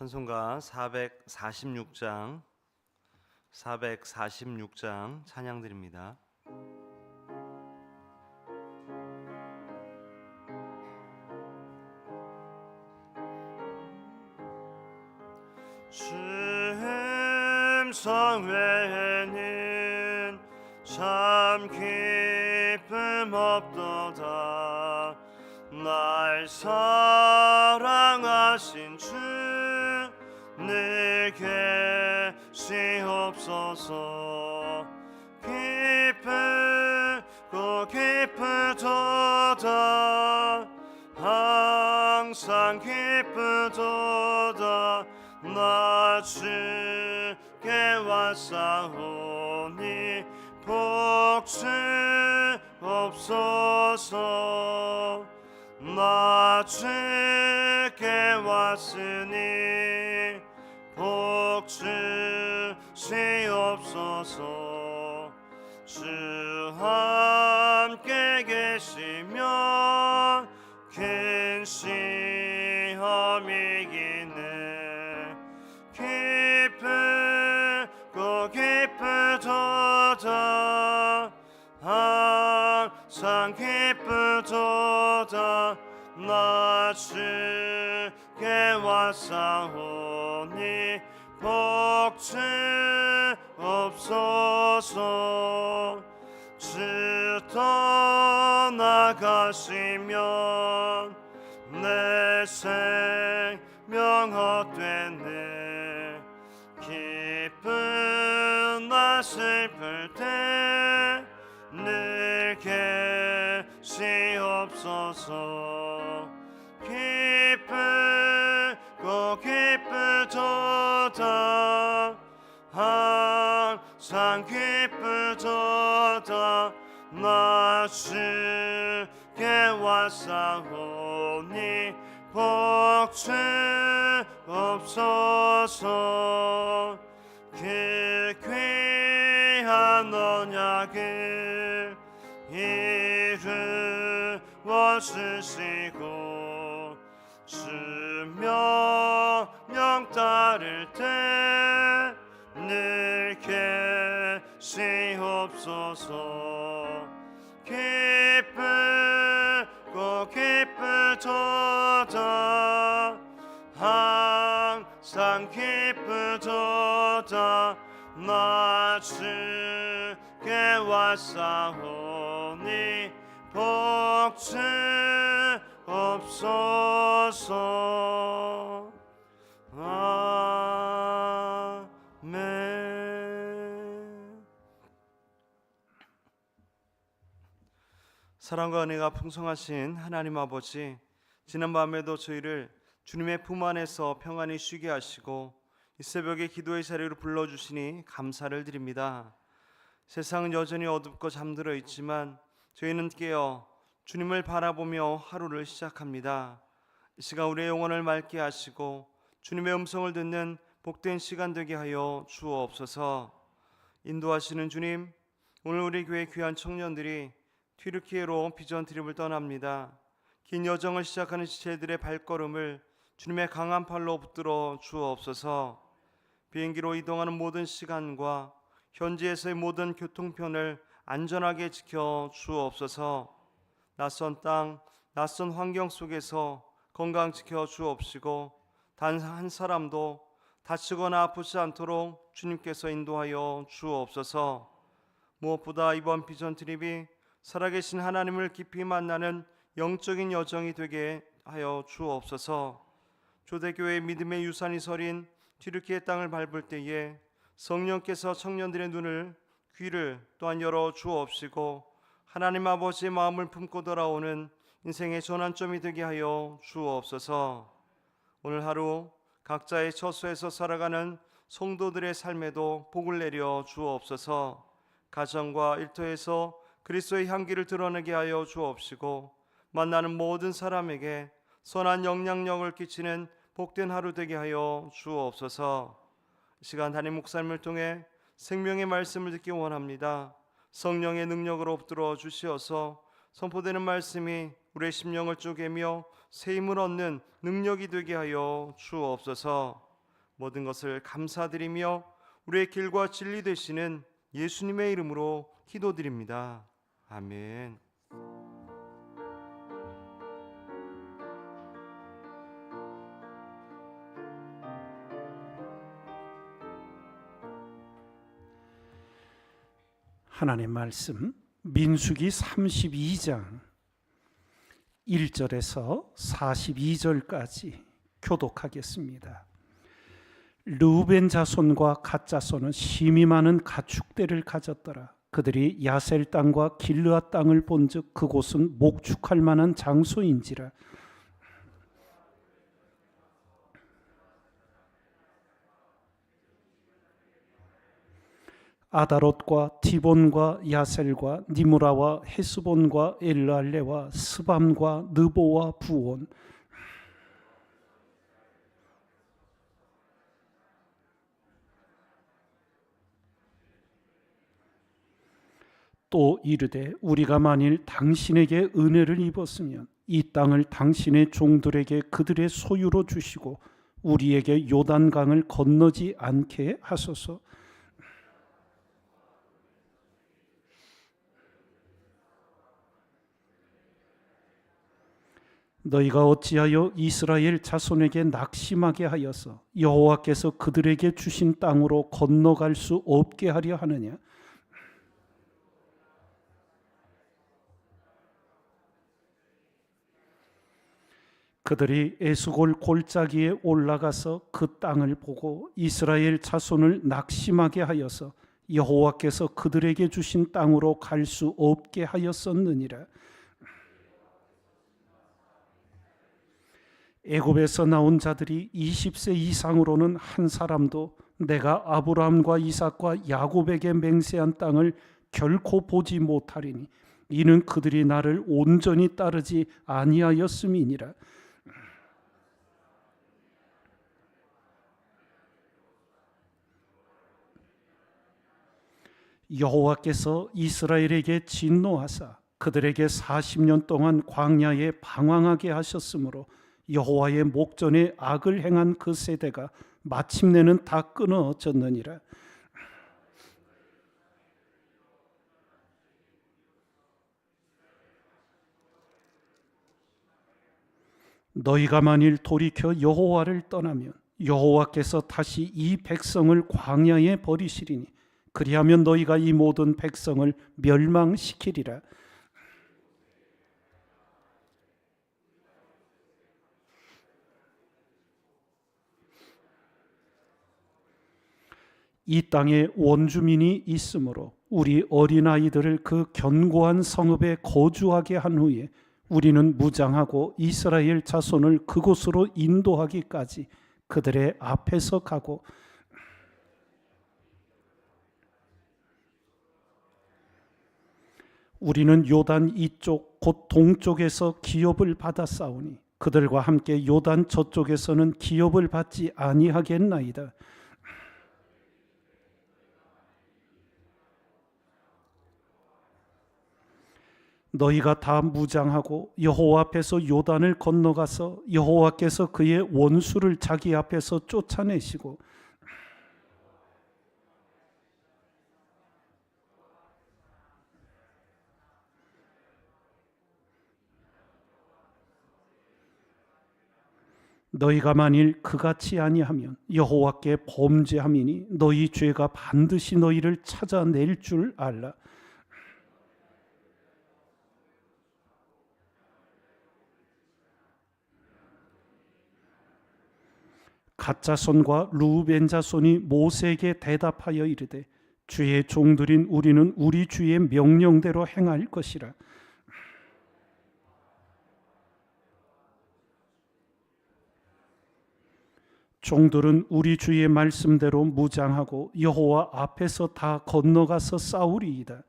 찬송가 446장 446장 찬양 드립니다. 심성회는 참 기쁨 없도다 날 사랑하신 주 내게 시옵소서. 기쁘고 기쁘도다. 항상 기쁘도다. 나 주께 왔사오니 복주 없소서. 나 주께 왔으니 주시옵소서 주 함께 계시면 큰 시험이기네 기쁘고 기쁘도다 항상 기쁘도다 나 주께 왔사오니 복주 없소서 주 떠나가시면 내 생명 헛되네 기쁜 나 슬플 때 내게 시옵소서 주께 왔사오니 복주 없소서 그 귀한 언약을 이루어 주시고 주명령 따를 때늘 계시옵소서 왔사오니 복주 없소서. 아멘. 사랑과 은혜가 풍성하신 하나님 아버지 지난 밤에도 저희를 주님의 품 안에서 평안히 쉬게 하시고 이 새벽에 기도의 자리로 불러주시니 감사를 드립니다. 세상은 여전히 어둡고 잠들어 있지만 저희는 깨어 주님을 바라보며 하루를 시작합니다. 이 시간 우리의 영혼을 맑게 하시고 주님의 음성을 듣는 복된 시간 되게 하여 주옵소서. 인도하시는 주님 오늘 우리 교회 귀한 청년들이 튀르키예로 비전 트립을 떠납니다. 긴 여정을 시작하는 지체들의 발걸음을 주님의 강한 팔로 붙들어 주옵소서. 비행기로 이동하는 모든 시간과 현지에서의 모든 교통편을 안전하게 지켜 주옵소서. 낯선 땅, 낯선 환경 속에서 건강 지켜 주옵시고 단 한 사람도 다치거나 아프지 않도록 주님께서 인도하여 주옵소서. 무엇보다 이번 비전 트립이 살아계신 하나님을 깊이 만나는 영적인 여정이 되게 하여 주옵소서. 조대교회 믿음의 유산이 서린 튀르키의 땅을 밟을 때에 성령께서 청년들의 눈을 귀를 또한 열어 주옵시고 하나님 아버지의 마음을 품고 돌아오는 인생의 전환점이 되게 하여 주옵소서. 오늘 하루 각자의 처소에서 살아가는 성도들의 삶에도 복을 내려 주옵소서. 가정과 일터에서 그리스도의 향기를 드러내게 하여 주옵시고 만나는 모든 사람에게 선한 영향력을 끼치는 복된 하루 되게 하여 주옵소서. 이 시간 담임 목사님을 통해 생명의 말씀을 듣기 원합니다. 성령의 능력으로 붙들어 주시어서 선포되는 말씀이 우리의 심령을 쪼개며 새 힘을 얻는 능력이 되게 하여 주옵소서. 모든 것을 감사드리며 우리의 길과 진리 되시는 예수님의 이름으로 기도드립니다. 아멘. 하나님 말씀 민수기 32장 1절에서 42절까지 교독하겠습니다. 르우벤 자손과 갓 자손은 심히 많은 가축대를 가졌더라. 그들이 야셀 땅과 길르앗 땅을 본즉 그곳은 목축할 만한 장소인지라. 아다롯과 디본과 야셀과 니무라와 헤스본과 엘랄레와 스밤과 느보와 부온 또 이르되 우리가 만일 당신에게 은혜를 입었으면 이 땅을 당신의 종들에게 그들의 소유로 주시고 우리에게 요단강을 건너지 않게 하소서. 너희가 어찌하여 이스라엘 자손에게 낙심하게 하여서 여호와께서 그들에게 주신 땅으로 건너갈 수 없게 하려 하느냐? 그들이 에스골 골짜기에 올라가서 그 땅을 보고 이스라엘 자손을 낙심하게 하여서 여호와께서 그들에게 주신 땅으로 갈 수 없게 하였었느니라. 애굽에서 나온 자들이 20세 이상으로는 한 사람도 내가 아브라함과 이삭과 야곱에게 맹세한 땅을 결코 보지 못하리니 이는 그들이 나를 온전히 따르지 아니하였음이니라. 여호와께서 이스라엘에게 진노하사 그들에게 40년 동안 광야에 방황하게 하셨으므로 여호와의 목전에 악을 행한 그 세대가 마침내는 다 끊어졌느니라. 너희가 만일 돌이켜 여호와를 떠나면 여호와께서 다시 이 백성을 광야에 버리시리니 그리하면 너희가 이 모든 백성을 멸망시키리라. 이 땅에 원주민이 있으므로 우리 어린아이들을 그 견고한 성읍에 거주하게 한 후에 우리는 무장하고 이스라엘 자손을 그곳으로 인도하기까지 그들의 앞에서 가고 우리는 요단 이쪽 곧 동쪽에서 기업을 받아 싸우니 그들과 함께 요단 저쪽에서는 기업을 받지 아니하겠나이다. 너희가 다 무장하고 여호와 앞에서 요단을 건너가서 여호와께서 그의 원수를 자기 앞에서 쫓아내시고 너희가 만일 그같이 아니하면 여호와께 범죄함이니 너희 죄가 반드시 너희를 찾아낼 줄 알라. 가짜손과 루벤 자손이 모세에게 대답하여 이르되 주의 종들인 우리는 우리 주의 명령대로 행할 것이라. 종들은 우리 주의 말씀대로 무장하고 여호와 앞에서 다 건너가서 싸우리이다.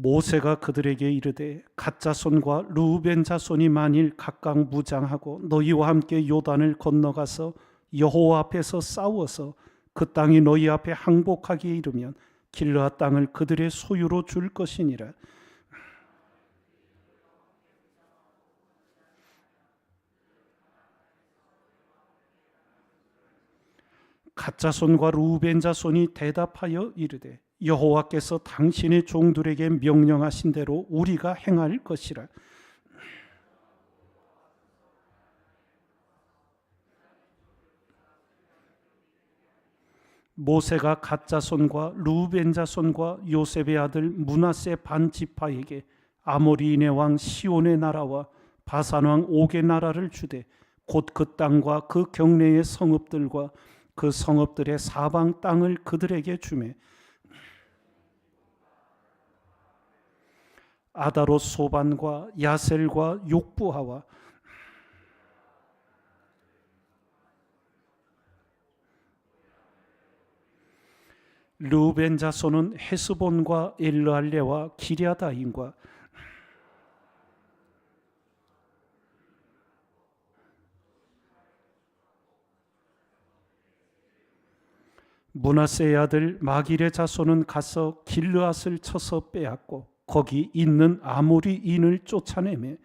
모세가 그들에게 이르되 가짜 손과 루벤 자손이 만일 각각 무장하고 너희와 함께 요단을 건너가서 여호와 앞에서 싸워서 그 땅이 너희 앞에 항복하기에 이르면 길르앗 땅을 그들의 소유로 줄 것이니라. 가짜 손과 루벤 자손이 대답하여 이르되 여호와께서 당신의 종들에게 명령하신 대로 우리가 행할 것이라. 모세가 가짜 손과 루벤 자손과 요셉의 아들 문하세 반 지파에게 아모리인의 왕 시온의 나라와 바산 왕 옥의 나라를 주되 곧 그 땅과 그 경내의 성읍들과 그 성읍들의 사방 땅을 그들에게 주매 아다롯 소반과 야셀과 욕부하와 르벤 자손은 헤스본과 엘르알레와 기랴다임과 문하세의 아들 마길의 자손은 가서 길르앗을 쳐서 빼앗고 거기 있는 아모리인을 쫓아내매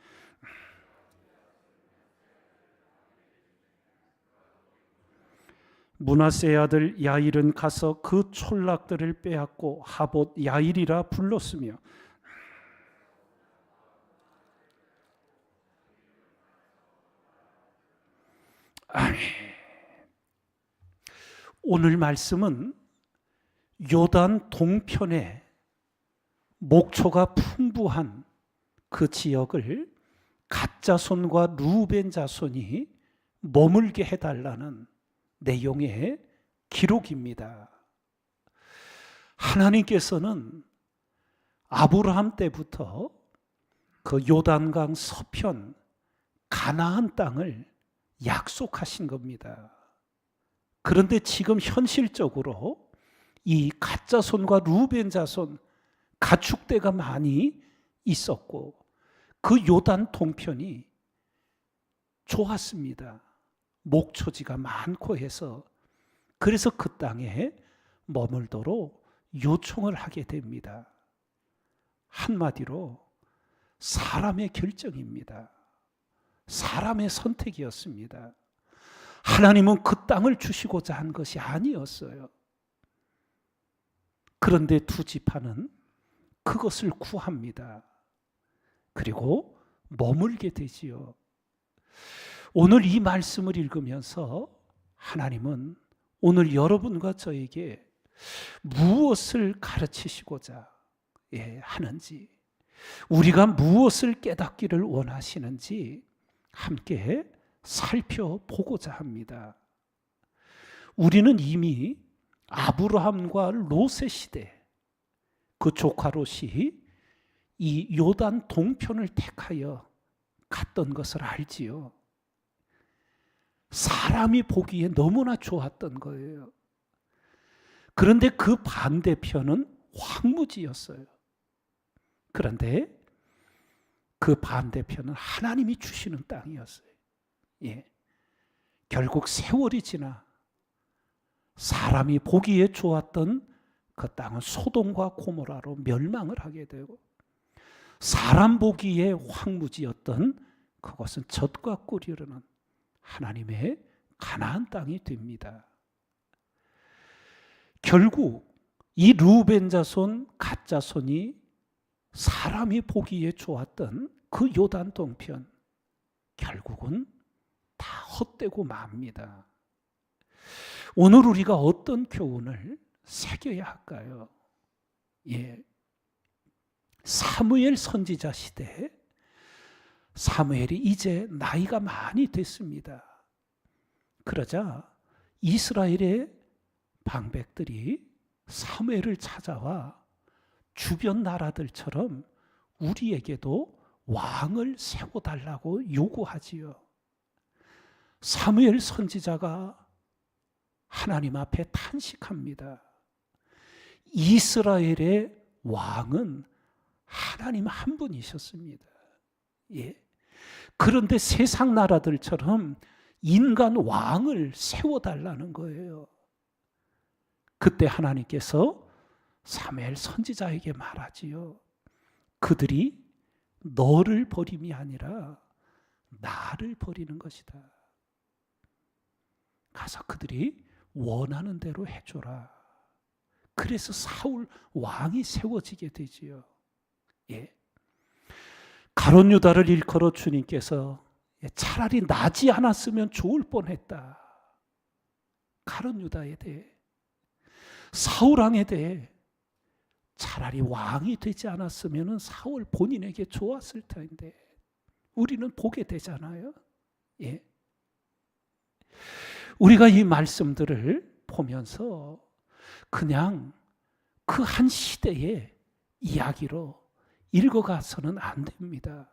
문하세의 아들 야일은 가서 그 촌락들을 빼앗고 하봇 야일이라 불렀으며. 오늘 말씀은 요단 동편에 목초가 풍부한 그 지역을 가짜 손과 루벤 자손이 머물게 해달라는 내용의 기록입니다. 하나님께서는 아브라함 때부터 그 요단강 서편 가나안 땅을 약속하신 겁니다. 그런데 지금 현실적으로 이 가짜 손과 루벤 자손 가축대가 많이 있었고 그 요단 동편이 좋았습니다. 목초지가 많고 해서 그래서 그 땅에 머물도록 요청을 하게 됩니다. 한마디로 사람의 결정입니다. 사람의 선택이었습니다. 하나님은 그 땅을 주시고자 한 것이 아니었어요. 그런데 두 지파는 그것을 구합니다. 그리고 머물게 되지요. 오늘 이 말씀을 읽으면서 하나님은 오늘 여러분과 저에게 무엇을 가르치시고자 예, 하는지, 우리가 무엇을 깨닫기를 원하시는지 함께 살펴보고자 합니다. 우리는 이미 아브라함과 롯의 시대, 그 조카 롯이 이 요단 동편을 택하여 갔던 것을 알지요. 사람이 보기에 너무나 좋았던 거예요. 그런데 그 반대편은 황무지였어요. 그런데 그 반대편은 하나님이 주시는 땅이었어요. 예. 결국 세월이 지나 사람이 보기에 좋았던 그 땅은 소돔과 고모라로 멸망을 하게 되고 사람 보기에 황무지였던 그것은 젖과 꿀이 흐르는 하나님의 가나안 땅이 됩니다. 결국 이 루벤 자손 가짜 손이 사람이 보기에 좋았던 그 요단 동편 결국은 다 헛되고 맙니다. 오늘 우리가 어떤 교훈을 새겨야 할까요? 예. 사무엘 선지자 시대에 사무엘이 이제 나이가 많이 됐습니다. 그러자 이스라엘의 방백들이 사무엘을 찾아와 주변 나라들처럼 우리에게도 왕을 세워달라고 요구하지요. 사무엘 선지자가 하나님 앞에 탄식합니다. 이스라엘의 왕은 하나님 한 분이셨습니다. 예. 그런데 세상 나라들처럼 인간 왕을 세워달라는 거예요. 그때 하나님께서 사무엘 선지자에게 말하지요. 그들이 너를 버림이 아니라 나를 버리는 것이다. 가서 그들이 원하는 대로 해줘라. 그래서 사울 왕이 세워지게 되지요. 예. 가론 유다를 일컬어 주님께서 예, 차라리 나지 않았으면 좋을 뻔했다. 가론 유다에 대해 사울 왕에 대해 차라리 왕이 되지 않았으면 사울 본인에게 좋았을 텐데 우리는 보게 되잖아요. 예. 우리가 이 말씀들을 보면서 그냥 그 한 시대의 이야기로 읽어가서는 안 됩니다.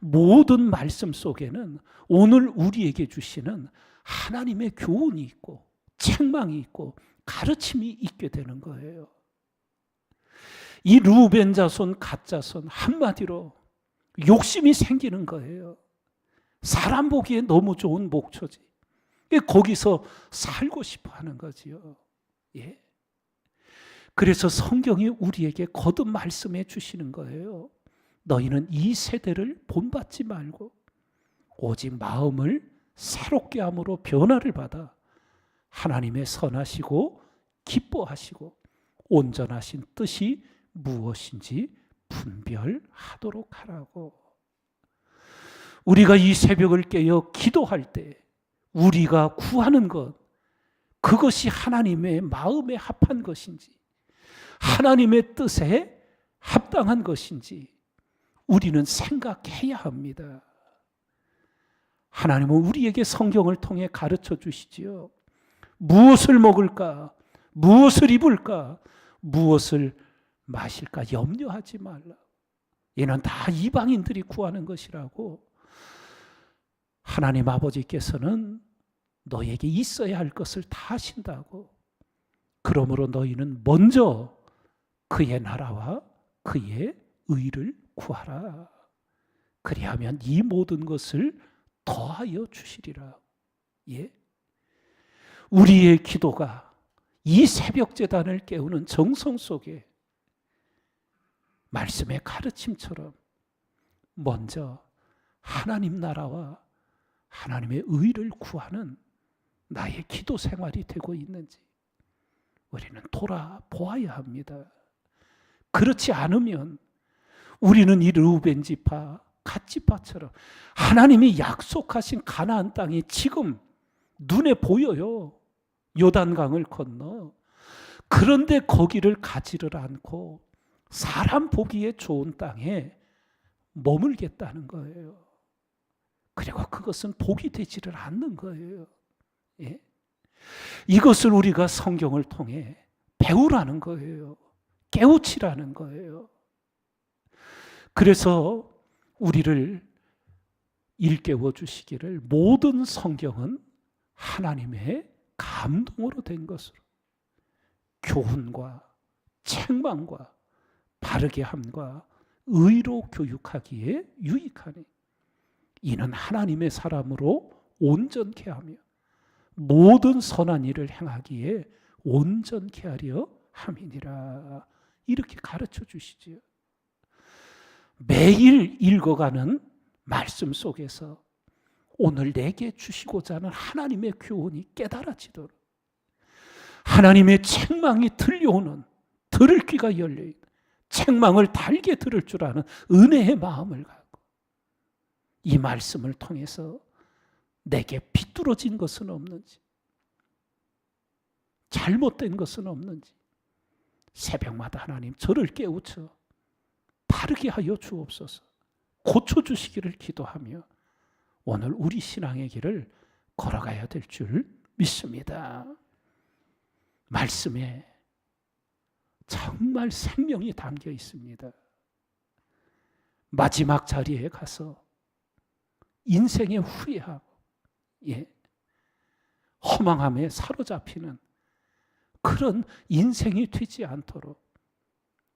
모든 말씀 속에는 오늘 우리에게 주시는 하나님의 교훈이 있고 책망이 있고 가르침이 있게 되는 거예요. 이 루벤 자손, 갓 자손 한마디로 욕심이 생기는 거예요. 사람 보기에 너무 좋은 목초지. 거기서 살고 싶어 하는 거지요. 예. 그래서 성경이 우리에게 거듭 말씀해 주시는 거예요. 너희는 이 세대를 본받지 말고 오직 마음을 새롭게 함으로 변화를 받아 하나님의 선하시고 기뻐하시고 온전하신 뜻이 무엇인지 분별하도록 하라고. 우리가 이 새벽을 깨어 기도할 때 우리가 구하는 것 그것이 하나님의 마음에 합한 것인지 하나님의 뜻에 합당한 것인지 우리는 생각해야 합니다. 하나님은 우리에게 성경을 통해 가르쳐 주시지요. 무엇을 먹을까? 무엇을 입을까? 무엇을 마실까? 염려하지 말라. 얘는 다 이방인들이 구하는 것이라고. 하나님 아버지께서는 너에게 있어야 할 것을 다 하신다고. 그러므로 너희는 먼저 그의 나라와 그의 의를 구하라. 그리하면 이 모든 것을 더하여 주시리라. 예. 우리의 기도가 이 새벽 재단을 깨우는 정성 속에 말씀의 가르침처럼 먼저 하나님 나라와 하나님의 의를 구하는 나의 기도 생활이 되고 있는지 우리는 돌아보아야 합니다. 그렇지 않으면 우리는 이 르우벤 지파, 갓 지파처럼 하나님이 약속하신 가나안 땅이 지금 눈에 보여요. 요단강을 건너. 그런데 거기를 가지를 않고 사람 보기에 좋은 땅에 머물겠다는 거예요. 그리고 그것은 복이 되지를 않는 거예요. 예? 이것을 우리가 성경을 통해 배우라는 거예요. 깨우치라는 거예요. 그래서 우리를 일깨워 주시기를 모든 성경은 하나님의 감동으로 된 것으로 교훈과 책망과 바르게 함과 의로 교육하기에 유익하니 이는 하나님의 사람으로 온전케 하며 모든 선한 일을 행하기에 온전케 하려 함이니라 이렇게 가르쳐 주시지요. 매일 읽어가는 말씀 속에서 오늘 내게 주시고자 하는 하나님의 교훈이 깨달아지도록 하나님의 책망이 들려오는 들을 귀가 열려 책망을 달게 들을 줄 아는 은혜의 마음을 갖고 이 말씀을 통해서 내게 비뚤어진 것은 없는지 잘못된 것은 없는지 새벽마다 하나님 저를 깨우쳐 바르게 하여 주옵소서 고쳐 주시기를 기도하며 오늘 우리 신앙의 길을 걸어가야 될 줄 믿습니다. 말씀에 정말 생명이 담겨 있습니다. 마지막 자리에 가서 인생의 후회하고 예, 허망함에 사로잡히는 그런 인생이 되지 않도록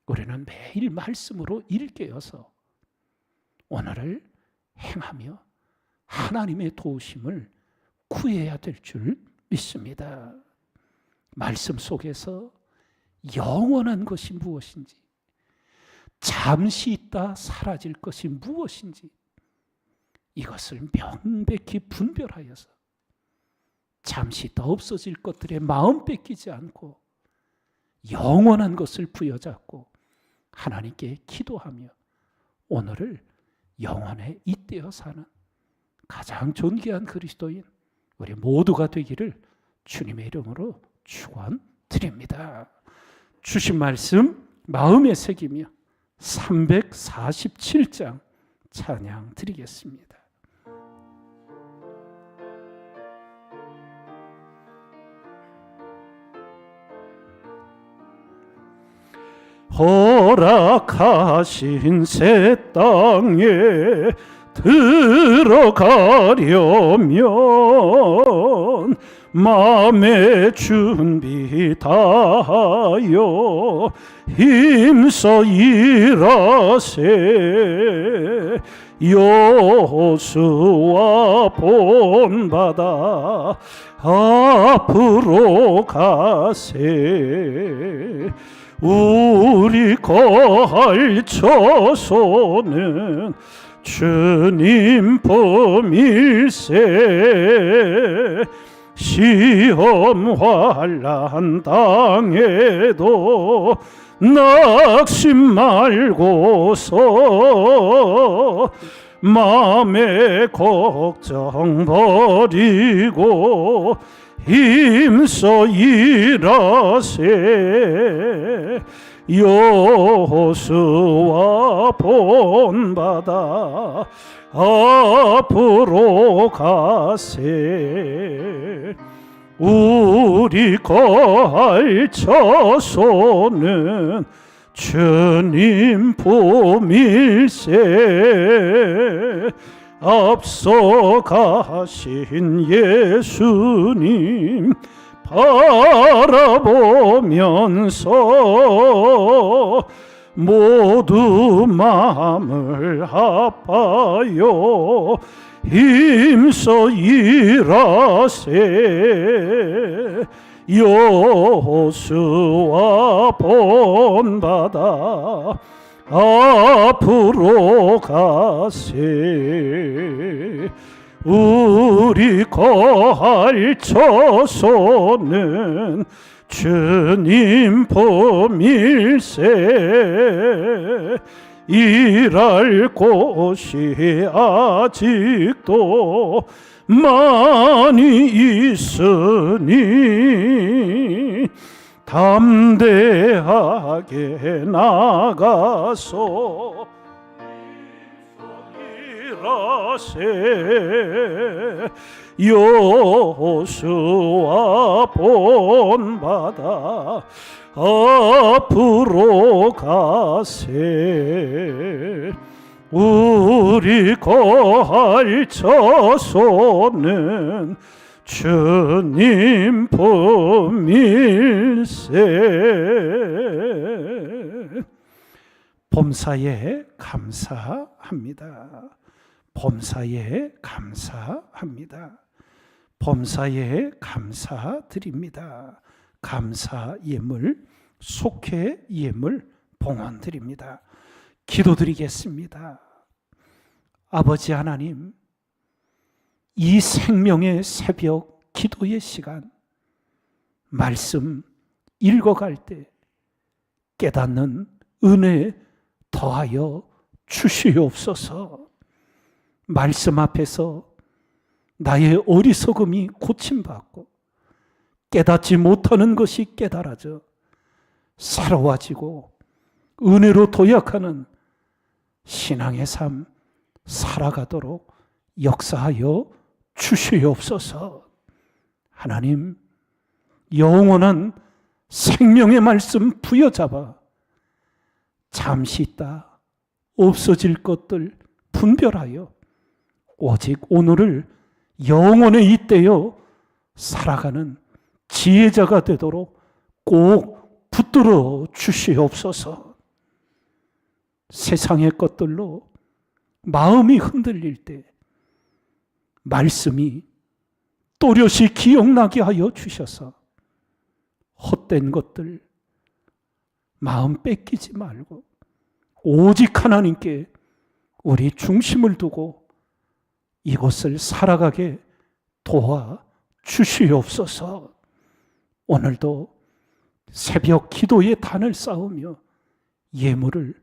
우리는 매일 말씀으로 일깨어서 오늘을 행하며 하나님의 도우심을 구해야 될 줄 믿습니다. 말씀 속에서 영원한 것이 무엇인지, 잠시 있다 사라질 것이 무엇인지, 이것을 명백히 분별하여서 잠시 있다 없어질 것들에 마음 뺏기지 않고 영원한 것을 부여잡고 하나님께 기도하며 오늘을 영원에 잇대어 사는 가장 존귀한 그리스도인 우리 모두가 되기를 주님의 이름으로 축원드립니다. 주신 말씀 마음에 새기며 347장 찬양 드리겠습니다. 허락하신 새 땅에 들어가려면 마음의 준비 다하여 힘써 일하세. 여호수아 본받아 앞으로 가세 우리 처소는 주님 품일세 시험 환란 당해도 낙심 말고서 마음의 걱정 버리고 힘써 일하세. 여호수아 본받아 앞으로 가세. 우리 거할 처소는 주님 품일세 앞서 가신 예수님 바라보면서 모두 마음을 합하여 힘써 일하세. 여호수아 본받아 앞으로 가세. 우리 거할 처소는 주님 품일세. 일할 곳이 아직도 많이 있으니 담대하게 나가서 일하세. 여호수아 본받아 앞으로 가세. 우리 거할 처소는 주님 품일세 봄사에 감사합니다. 봄사에 감사합니다. 봄사에 감사드립니다. 감사 예물, 속회 예물 봉헌 드립니다. 기도드리겠습니다. 아버지 하나님, 이 생명의 새벽 기도의 시간, 말씀 읽어갈 때 깨닫는 은혜 더하여 주시옵소서. 말씀 앞에서 나의 어리석음이 고침받고 깨닫지 못하는 것이 깨달아져 새로워지고 은혜로 도약하는 신앙의 삶 살아가도록 역사하여 주시옵소서. 하나님, 영원한 생명의 말씀 부여잡아 잠시 있다 없어질 것들 분별하여 오직 오늘을 영원에 잇대어 살아가는 지혜자가 되도록 꼭 붙들어 주시옵소서. 세상의 것들로 마음이 흔들릴 때 말씀이 또렷이 기억나게 하여 주셔서 헛된 것들 마음 뺏기지 말고 오직 하나님께 우리 중심을 두고 이곳을 살아가게 도와 주시옵소서. 오늘도 새벽 기도의 단을 쌓으며 예물을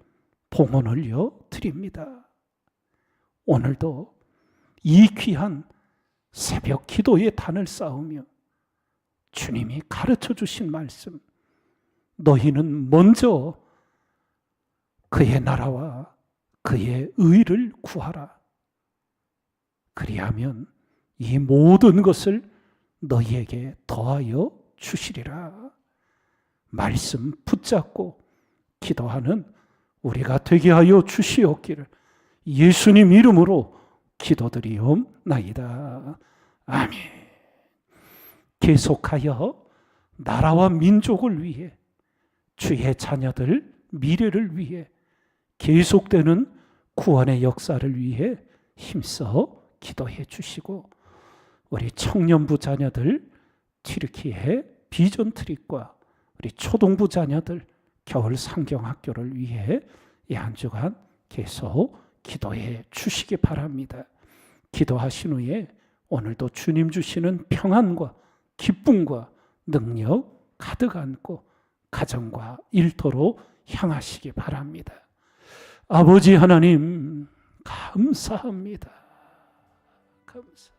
봉헌 올려 드립니다. 오늘도 이 귀한 새벽 기도의 단을 쌓으며 주님이 가르쳐 주신 말씀, 너희는 먼저 그의 나라와 그의 의를 구하라. 그리하면 이 모든 것을 너희에게 더하여 주시리라. 말씀 붙잡고 기도하는 우리가 되게 하여 주시옵기를 예수님 이름으로 기도드리옵나이다. 아멘. 계속하여 나라와 민족을 위해 주의 자녀들 미래를 위해 계속되는 구원의 역사를 위해 힘써 기도해 주시고 우리 청년부 자녀들 튀르키예 비전 트립과 우리 초동부 자녀들 겨울 상경학교를 위해 이한 주간 계속 기도해 주시기 바랍니다. 기도하신 후에 오늘도 주님 주시는 평안과 기쁨과 능력 가득 안고 가정과 일터로 향하시기 바랍니다. 아버지 하나님 감사합니다. 감사.